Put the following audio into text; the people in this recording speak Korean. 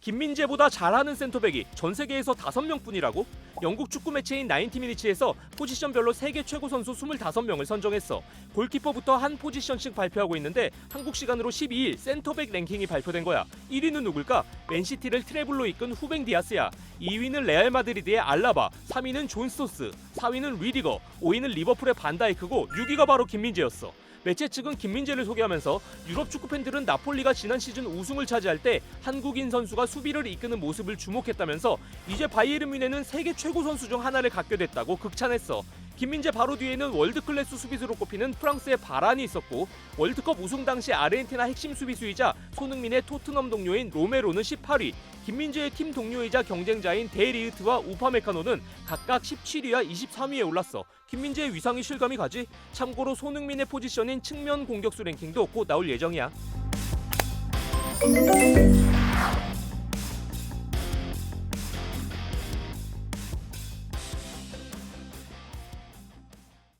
김민재보다 잘하는 센터백이 전 세계에서 5명뿐이라고? 영국 축구 매체인 90미니츠에서 포지션별로 세계 최고 선수 25명을 선정했어. 골키퍼부터 한 포지션씩 발표하고 있는데 한국 시간으로 12일 센터백 랭킹이 발표된 거야. 1위는 누굴까? 맨시티를 트래블로 이끈 후뱅 디아스야. 2위는 레알 마드리드의 알라바, 3위는 존 스토스, 4위는 리디거, 5위는 리버풀의 반다이크고 6위가 바로 김민재였어. 매체 측은 김민재를 소개하면서 유럽 축구 팬들은 나폴리가 지난 시즌 우승을 차지할 때 한국인 선수가 수비를 이끄는 모습을 주목했다면서 이제 바이에른 뮌헨은 세계 최고 선수 중 하나를 갖게 됐다고 극찬했어. 김민재 바로 뒤에는 월드 클래스 수비수로 꼽히는 프랑스의 바란이 있었고 월드컵 우승 당시 아르헨티나 핵심 수비수이자 손흥민의 토트넘 동료인 로메로는 18위, 김민재의 팀 동료이자 경쟁자인 데리흐트와 우파메카노는 각각 17위와 23위에 올랐어. 김민재의 위상이 실감이 가지? 참고로 손흥민의 포지션인 측면 공격수 랭킹도 곧 나올 예정이야.